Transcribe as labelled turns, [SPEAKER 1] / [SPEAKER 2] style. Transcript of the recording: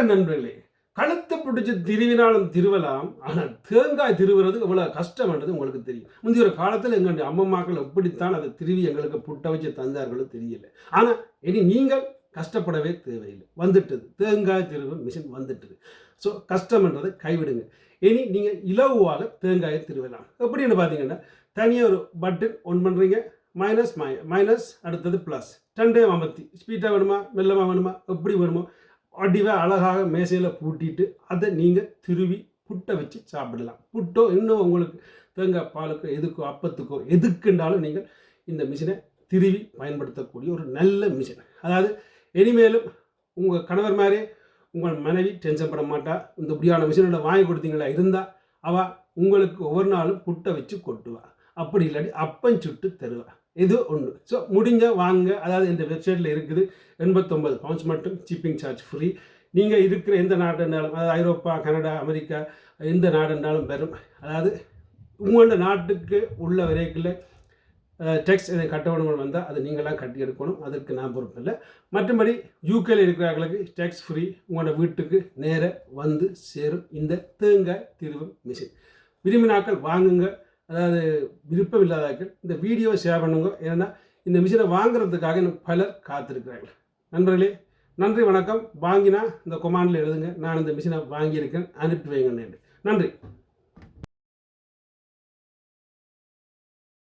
[SPEAKER 1] வணக்கம் நண்பர்களே கழுத்தை பிடிச்சி திருவினாலும் திருவலாம் ஆனால் தேங்காய் திருவுறது இவ்வளோ கஷ்டம்ன்றது உங்களுக்கு தெரியும். முந்தைய ஒரு காலத்தில் எங்களுடைய அம்மம்மாக்கள் எப்படித்தான் அதை திருவி எங்களுக்கு புட்ட வச்சு தந்தார்களோ தெரியல. ஆனால் இனி நீங்கள் கஷ்டப்படவே தேவையில்லை. வந்துட்டது. தேங்காய் திருவு மிஷின் வந்துட்டது. ஸோ கஷ்டம்ன்றதை கைவிடுங்க. இனி நீங்கள் இலகுவாக தேங்காயை திருவலாம். எப்படின்னு பார்த்தீங்கன்னா தனியாக ஒரு பட்டன் ஒன் பண்ணுறீங்க மைனஸ் மை மைனஸ் அடுத்தது ப்ளஸ் ரெண்டே அமர்த்தி ஸ்பீடாக வேணுமா? மெல்லமாக வேணுமா? எப்படி வேணுமோ? வடிவை அழகாக மேசையில் பூட்டிட்டு அதை நீங்கள் திருவி புட்டை வச்சு சாப்பிடலாம். புட்டோ இன்னும் உங்களுக்கு தேங்காய் பாலுக்கோ எதுக்கோ அப்பத்துக்கோ எதுக்குண்டாலும் நீங்கள் இந்த மிஷினை திருவி பயன்படுத்தக்கூடிய ஒரு நல்ல மிஷின். அதாவது இனிமேலும் உங்கள் கணவர் மாதிரி உங்கள் மனைவி டென்ஷன் பட மாட்டா. இந்த இப்படியான மிஷினோட வாங்கி கொடுத்தீங்களா? இருந்தால் அவள் உங்களுக்கு ஒவ்வொரு நாளும் புட்டை வச்சு கொட்டுவாள் அப்படி இல்லாட்டி அப்பம் சுட்டு தருவேன் இது ஒன்று ஸோ முடிஞ்ச வாங்க. அதாவது இந்த வெப்சைட்டில் இருக்குது எண்பத்தொம்பது பவுன்ஸ் மட்டும் ஷிப்பிங் சார்ஜ் ஃப்ரீ நீங்கள் இருக்கிற எந்த நாடுனாலும் அதாவது ஐரோப்பா கனடா அமெரிக்கா எந்த நாடுனாலும் பெறும் அதாவது உங்களோட நாட்டுக்கு உள்ள வரைக்குள்ள டெக்ஸ் இதை கட்டணங்கள் வந்தால் அதை நீங்களாம் கட்டி எடுக்கணும். அதற்கு நான் பொறுப்பு இல்லை. மற்றபடி யூகேல இருக்கிறவர்களுக்கு டேக்ஸ் ஃப்ரீ உங்களோட வீட்டுக்கு நேராக வந்து சேரும். இந்த தேங்காய் திருவம் மிஷின் விரும்பினாக்கள் வாங்குங்க. அதாவது விருப்பம் இல்லாதாக்கள் இந்த வீடியோவை ஷேர் பண்ணுங்க. ஏன்னா இந்த மிஷினை வாங்குறதுக்காக இன்னும் பலர் காத்திருக்கிறார்கள். நண்பர்களே நன்றி வணக்கம். வாங்கினா இந்த கொமாண்டில் எழுதுங்க. நான் இந்த மிஷினை வாங்கியிருக்கேன். அனுப்பி வைங்க நன்றி.